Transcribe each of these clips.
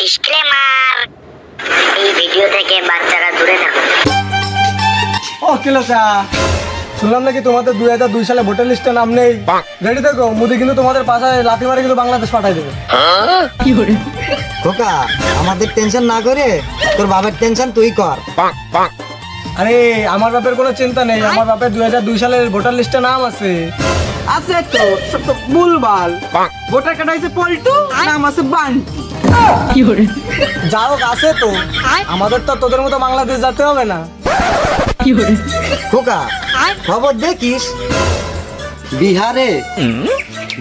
Disclaimer এই video থেকে বাচ্চারা দূরে থাকুন ও কিলোচা শুনলাম নাকি তোমাদের দুই হাজার দুই সালে ভোটার লিস্টে নাম নেই? রেডি থাকো মোদি কিন্তু তোমাদের লাথি মারে কিন্তু বাংলাদেশ পাঠাই দেবে। খোকা আমাদের টেনশন না করে তোর বাবার টেনশন তুই কর। আরে আমার বাপের কোনো চিন্তা নেই আমার বাপের দুই হাজার দুই সালের ভোটার লিস্টে নাম আছে। আছে তো ভুলভাল। ভোটার কার্ড আছে পল্টু নাম আছে বান যা হোক আছে তো। আমাদের তো তোদের মতো বাংলাদেশ যেতে হবে না। খোকা খবর দেখিস? বিহারে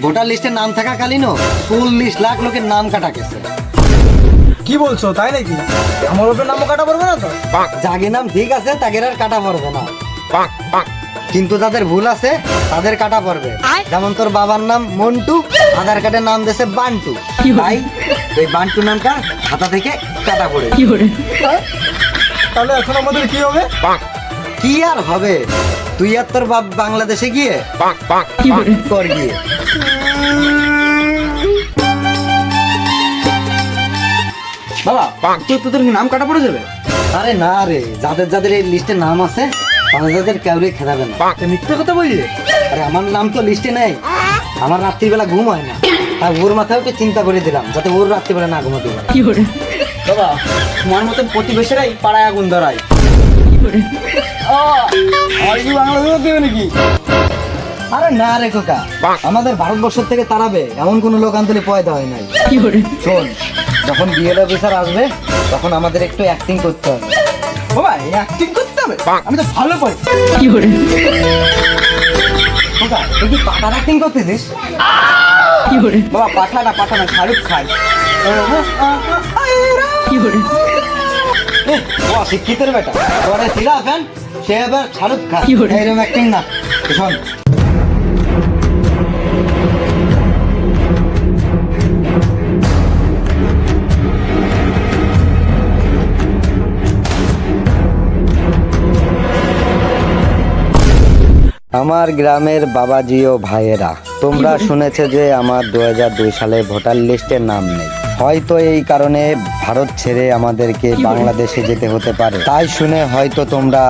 ভোটার লিস্টে নাম থাকাকালীনও চল্লিশ লাখ লোকের নাম কাটা গেছে। কি বলছো তাই নাকি? আমার বাপের নামও কাটা পড়বে না তো? জাগে নাম ঠিক আছে তাদের আর কাটা পড়বে না। কিন্তু যাদের ভুল আছে তাদের কাটা পড়বে। যেমন তোর বাবার নাম মন্টু আধার কার্ডের নাম দেশে বান্টু। ভাই এই বান্টু নামটা খাতা থেকে কাটা পড়ে। তাহলে এখন আমাদের কি হবে? কি আর হবে? তুই আর তোর বাপ বাংলাদেশে গিয়ে কর গিয়ে। বাবা তো তোদের নাম কাটা পড়ে যাবে? আরে না রে যাদের যাদের এই লিস্টে নাম আছে যাদের কেউরে খেদাবে না। মিথ্যে কথা বললে? আরে আমার নাম তো লিস্টে নেই। আমার রাত্রিবেলা ঘুম হয় না। তাই ওর মাথায় একটু চিন্তা করে দিলাম যাতে ওর রাত্রিবেলা না ঘুমাতে পারে। বাবা তোমার মতন প্রতিবেশীরাই পাড়ায় আগুন ধরায়। আর কি দেবে নাকি? আরে না রে কোকা আমাদের ভারতবর্ষ থেকে তাড়াবে এমন কোনো লোক আন্তলে পয়দা হয় নাই। শোন যখন বিএল অফিসার আসবে তখন আমাদের একটু অ্যাক্টিং করতে হবে। বাবা অ্যাক্টিং করতে হবে? আমি তো ভালো পাই কি করে? তুই কি পাকার অ্যাক্টিং করতেছিস বাবা পাঠা না শাহরুখ খান। করে? বাবা শিক্ষিতের বেটা। পরে সিরা ফ্যান সে এবার শাহরুখ খান। এইরকম অ্যাক্টিং না। শোন আমার গ্রামের বাবাজি ও ভাইয়েরা তোমরা শুনেছে যে আমার দু হাজার দুই সালে ভোটার লিস্টে নাম নেই। হয়তো এই কারণে ভারত ছেড়ে আমাদেরকে বাংলাদেশে যেতে হতে পারে। তাই শুনে হয়তো তোমরা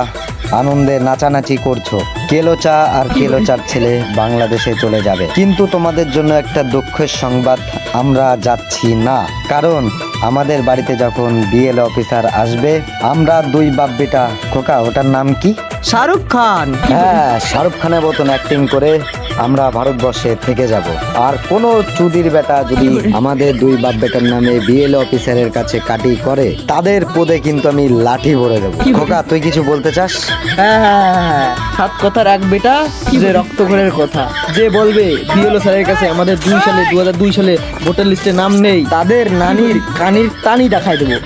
আনন্দে নাচানাচি করছ। কেলোচা আর কেলোচার ছেলে বাংলাদেশে চলে যাবে। কিন্তু তোমাদের জন্য একটা দুঃখের সংবাদ আমরা যাচ্ছি না। কারণ আমাদের বাড়িতে যখন বিএল অফিসার আসবে আমরা দুই বাপ বেটা খোকা ওটার নাম কি? শাহরুখ খান। হ্যাঁ শাহরুখ খানের মতন অ্যাক্টিং করে আমরা ভারতবর্ষে থেকে যাব আর কোন চুদির বেটা যদি আমাদের দুই বাপ বেটার নামে বিএল অফিসারের কাছে কাটি করে তাদের পদে কিন্তু আমি লাঠি ভরে দেবো খোকা তুই কিছু বলতে চাস হ্যাঁ হ্যাঁ, হ্যাঁ, সাত কথার এক বেটা যে রক্তঘরের কথা যে বলবে বিএলও স্যারের কাছে আমাদের দুই সালে দু হাজার দুই সালে ভোটার লিস্টে নাম নেই তাদের নানির কানির টানি দেখাই দেবো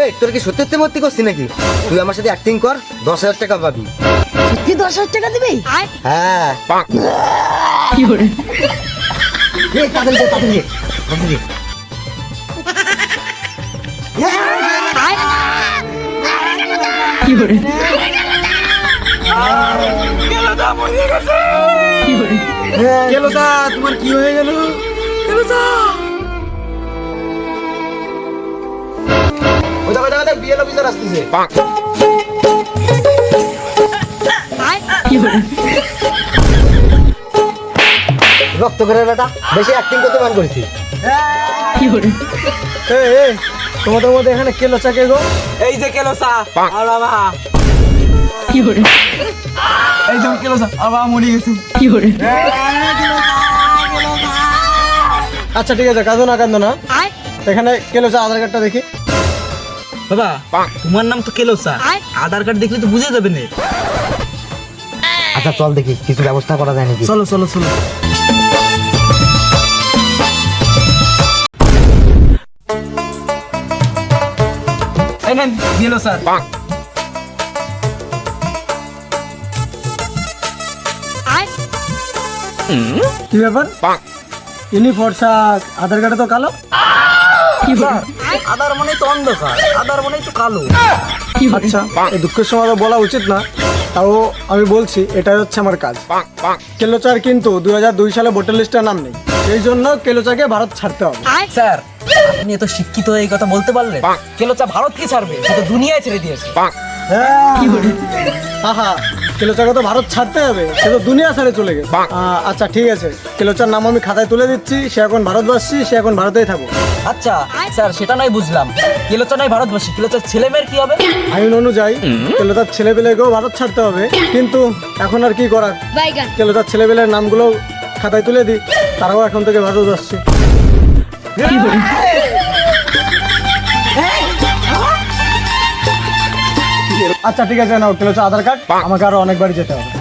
এই তোর কি সত্যি মূর্তি করছিস নাকি? তুই আমার সাথে অ্যাক্টিং কর দশ হাজার টাকা পাবি। সত্যি দশ হাজার টাকা দিবি? হ্যাঁ। এই তাদের দে তাদের দে তাদের দে। কেলোচা তোমার কি হয়ে গেল? কেলোচা রক্ত করে বেটা, বেশি অ্যাক্টিং করতে মান করেছি। তোমাদের মধ্যে এখানে কেলোচা কে গো? এই যে কেলোসা আর বাবা। এই যেমন কেলোচা আবার মরে গেছে। আচ্ছা ঠিক আছে, কাঁদো না কাঁদো না। এখানে কেলোচা আধার কার্ডটা দেখি। বাবা তোমার নাম তো কেলোসা আধার কার্ড দেখলে তো বুঝে যাবে না। আচ্ছা চল দেখি কিছু ব্যবস্থা করা যায় নাকি? চলো চলো চলো। স্যার। কি ব্যাপার? ইউনিফর্ম আধার কার্ডে তো কালো? আদার মানে তো অন্ধকার আদার মানে তো কালো। আচ্ছা এই দুঃখের সময় তো বলা উচিত না তাও আমি বলছি এটাই হচ্ছে আমার কাজ। কেলোচার কিন্তু দুই হাজার দুই সালে ভোটার লিস্টে নাম নেই এই জন্য কেলোচাকে ভারত ছাড়তে হবে। স্যার আপনি এত শিক্ষিত এই কথা বলতে পারলেন? কেলোচা ভারত কি ছাড়বে সে তো দুনিয়ায় ছেড়ে দিয়েছে। আহা কেলোচাকে তো ভারত ছাড়তে হবে সে তো দুনিয়া ছেড়ে চলে গেছে। আচ্ছা ঠিক আছে। কেলোচার নাম আমি খাতায় তুলে দিচ্ছি সে এখন ভারতবাসী সে এখন ভারতেই থাকো আচ্ছা স্যার সেটা নয় বুঝলাম। কেলোচা নয় ভারতবাসী। কেলোচার ছেলে মেয়ের কি হবে? আইন অনুযায়ী কেলোচার ছেলেপেলেকেও ভারত ছাড়তে হবে। কিন্তু এখন আর কি করার? কেলোচার ছেলেপেলের নামগুলো খাতায় তুলে দিই। তারাও এখন থেকে ভারত আসছে আচ্ছা ঠিক আছে না নাও হচ্ছে আধার কার্ড। আমাকে আরও অনেকবারই যেতে হবে।